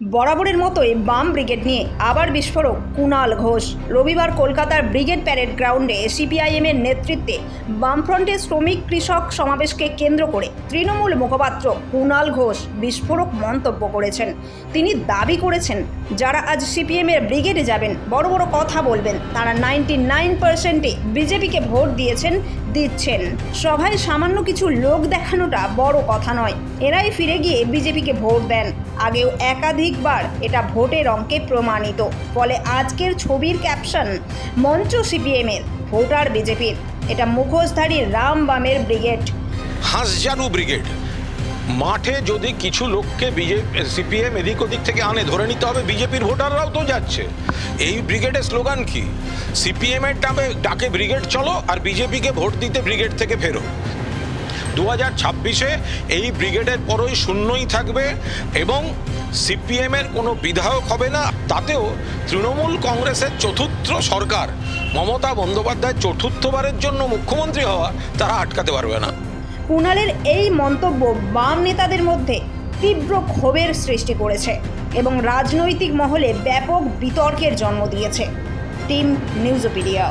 বরাবরের মতোই বাম ব্রিগেড নিয়ে আবার বিস্ফোরক কুণাল ঘোষ। রবিবার কলকাতার ব্রিগেড প্যারেড গ্রাউন্ডে সিপিআইএম এর নেতৃত্বে বামফ্রন্টের শ্রমিক কৃষক সমাবেশকে কেন্দ্র করে তৃণমূল মুখপাত্র কুণাল ঘোষ বিস্ফোরক মন্তব্য করেছেন। তিনি দাবি করেছেন, যারা আজ সিপিএম এর ব্রিগেডে যাবেন, বড় বড় কথা বলবেন, তারা নাইনটি নাইন পার্সেন্টে বিজেপিকে ভোট দিয়েছেন, দিচ্ছেন। সভায় সামান্য কিছু লোক দেখানোটা বড় কথা নয়। এরাই ফিরে গিয়ে বিজেপিকে ভোট দেন। আগেও একাধিকবার এটা ভোটের অঙ্কে প্রমাণিত, ফলে আজকের ছবির ক্যাপশন মঞ্চ সিপিএমের ভোটার বিজেপির এটা মুখোশধারী রাম বামের ব্রিগেড হাঁসজানু ব্রিগেড মাঠে যদি কিছু লোককে বিজেপি সিপিএম এদিক ওদিক থেকে আনে, ধরে নিতে হবে বিজেপির ভোটাররাও তো যাচ্ছে। এই ব্রিগেডের স্লোগান কি? সিপিএম এর ডাকে ডাকে ব্রিগেড চলো, আর বিজেপিকে ভোট দিতে ব্রিগেড থেকে ফেরো। দু হাজার ছাব্বিশে এই ব্রিগেডের পরই শূন্যই থাকবে, এবং সিপিএম এর কোনো বিধায়ক হবে না, তাতেও তৃণমূল কংগ্রেসের চতুর্থ সরকার, মমতা বন্দ্যোপাধ্যায় চতুর্থবারের জন্য মুখ্যমন্ত্রী হওয়া তারা আটকাতে পারবে না। কুণালের এই মন্তব্য বাম নেতাদের মধ্যে তীব্র ক্ষোভের সৃষ্টি করেছে এবং রাজনৈতিক মহলে ব্যাপক বিতর্কের জন্ম দিয়েছে। টিম নিউজোপিডিয়া